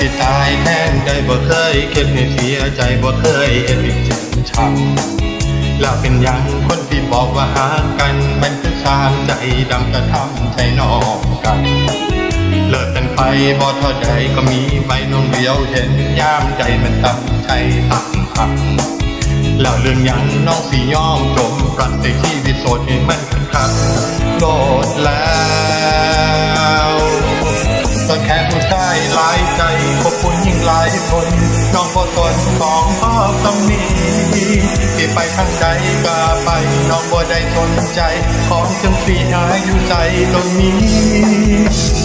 สิตายแทนใจบ่เคยเก็บให้เสียใจบ่เคยเอ็ดให้เจ็บช้ำแล้วเป็นยังคนที่บอกว่าหากันมันคือสร้างใจดำกระทำใจนอกกัน เลิกกันไปบ่เท่าใดก็มีใบน้องเดียวเห็นยามใจมันตั้งใจตั้งหักแล้วเรื่องยังน้องสิยอมจมปรักในชีวิโสดให้มันคัก ของจังสีหายอยู่ใจตรงนี้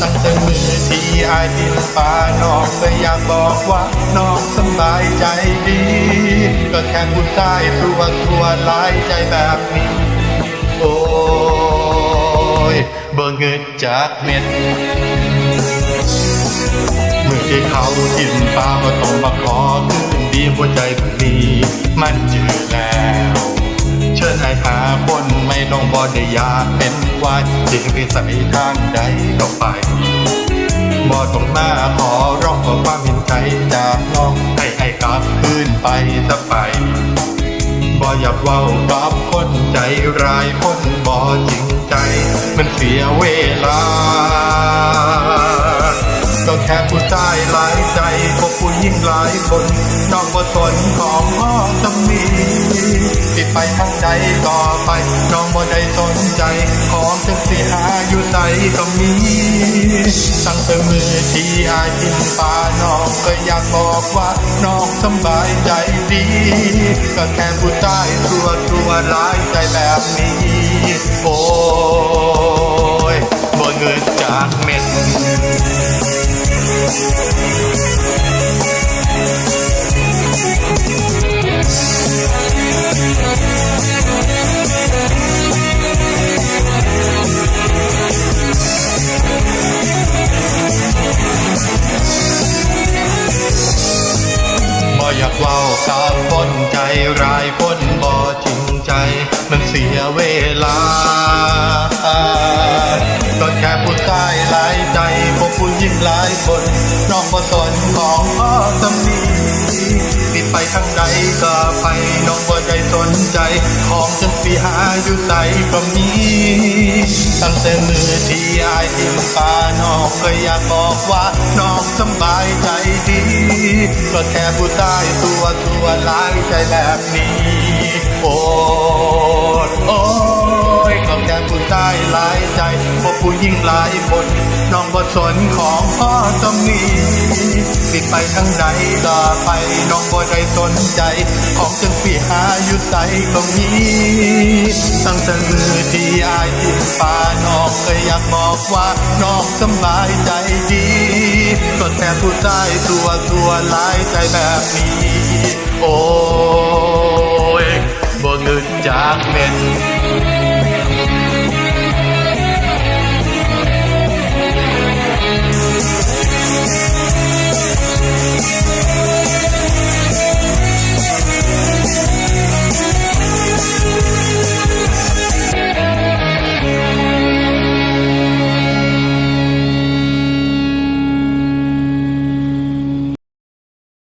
ตั้งแต่มือที่อายดินฟ้าน้องก็อยากบอกว่าน้องสบายใจดี ก็แค่ผู้ชายตัวตัวหลายใจแบบนี้ โอ้ยเบิ่งเงินจากเม็ดเมื่อที่เขากินปลาก็ต้องมาขอคืนดีหัวใจแบบนี้มันเจอแล้ว เชิญให้หาคนไม่ต้องบอดยา วายจะไปใส่ทางใดก็ไปบอต้องมาขอร้องขอความเห็นใจจากน้องให้ให้กลับคืนไปซะไปบออยากเว้ากับคนใจร้ายคนบอจริงใจ มันเสียเวลา ก็แค่ผู้ชายหลายใจพบผู้ยิ่งหลายคนนอกบทนของพ่อจะมี ไปทางใจต่อไป น้องบ่ได้สนใจ ของจังสิหาอยู่ใจก็มีตั้งแต่มือที่อายกินปลาน้องก็อยากบอกว่าน้องสบายใจดี ก็แค่ผู้ชายตัวตัวหลายใจแบบนี้ โอ้ยบ่เงินจากเม็ด บ่อยากเว้ากับคนใจรายคนบ่จริงใจ มันเสียเวลาก็แค่ผู้ชายหลายใจพวกผู้หญิงหลายคนน้องบ่สนของพ่อสามีที่ ไปทางใดก็ไปน้องบ่ได้สนใจ ของจังสีหาอยู่ใจก็มีตั้งแต่มือที่อายทิ้งปาน้องก็อยากบอกว่าน้องสบายใจดีก็แค่ผู้ชายตัวตัวหลายใจแบบนี้ โอ้ยโอ้ยก็แค่ผู้ชายหลายใจพบผู้หญิงหลายคน น้องบ่สนของพ่อต้องมีติไปทางใดก็ไปน้องบ่ได้สนใจ ของจังสีหาอยู่ใจตรงนี้ตั้งแต่มือที่อายทิ้งปาน้องก็อยากบอกว่าน้องสบายใจดีก็แค่ผู้ชายตัวตัวหลายใจแบบนี้โอ้